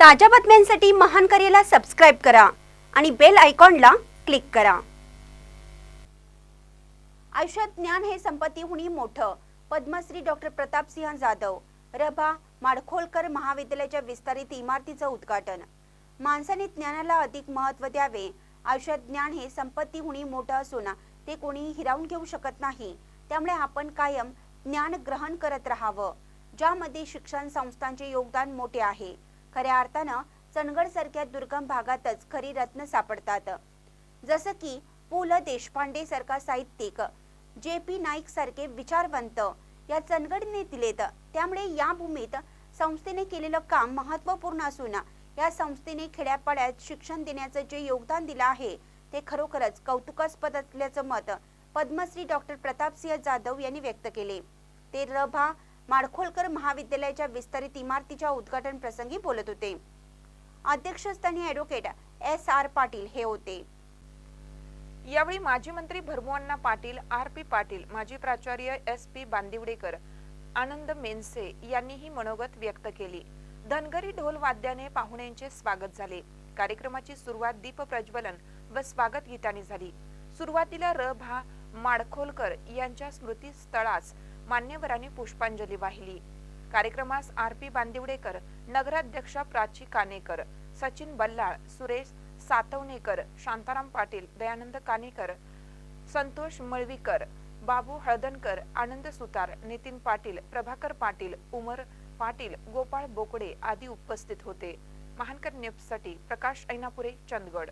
ताज्या बातम्यांसाठी महान करेला सबस्क्राईब करा आणि बेल आयकॉनला क्लिक करा. आयुष्यात ज्ञान हे संपत्तीहुनी मोठं. पद्मश्री डॉक्टर प्रतापसिंह जाधव रभा माडखोलकर महाविद्यालयाच्या विस्तारित इमारतीचं उद्घाटन. माणसाने ज्ञानाला अधिक महत्त्व द्यावे. आयुष्यात ज्ञान हे संपत्तीहुनी मोठं असून ते कोणीही हिरावून घेऊ शकत नाही. त्यामुळे आपण कायम ज्ञान ग्रहण करत राहावं. ज्यामध्ये शिक्षण संस्थांचे योगदान मोठे आहे. खऱ्या अर्थानं चंदगड सारख्या दुर्गम भागातच खरी रत्न सापडतात. जसं की पु. ल. देशपांडे सारखा साहित्यिक जे. पी. नाईक सारखे विचारवंत या चंदगडने दिलेत. त्यामुळे या भूमीत संस्थेने केलेलं काम महत्त्वपूर्ण असून या संस्थेने खेड्यापाड्यात शिक्षण देण्याचं जे योगदान दिलं आहे ते खरोखरच कौतुकास्पद असल्याचं मत पद्मश्री डॉक्टर प्रतापसिंह जाधव यांनी व्यक्त केले. ते रभा माडखोलकर महाविद्यालयाच्या विस्तारित इमारतीच्या उद्घाटन प्रसंगी बोलत होते. अध्यक्षस्थानी ॲडव्होकेट एस आर पाटील हे होते. यावेळी माजी मंत्री भरमुअण्णा पाटील आर पी पाटील माजी प्राचार्य एस पी बांदिवडेकर आनंद मेनसे यांनीही मनोगत व्यक्त केली. धनगरी ढोल वाद्याने पाहुण्यांचे स्वागत झाले. कार्यक्रमाची सुरुवात दीप प्रज्वलन व स्वागत गीताने झाली. सुरुवातीला र भा माडखोलकर यांच्या स्मृतीस्थळास मान्यवरांनी पुष्पांजली वाहिली. कार्यक्रमास आर पी बांदिवडेकर नगराध्यक्षा प्राची कानेकर सचिन बल्लाळ सुरेश सातवणेकर शांताराम पाटील दयानंद कानेकर संतोष मळवीकर बाबू हळदणकर आनंद सुतार नितीन पाटील प्रभाकर पाटील उमर पाटील गोपाळ बोकडे आदी उपस्थित होते. महानकर न्यूजसाठी प्रकाश ऐनापुरे चंदगड.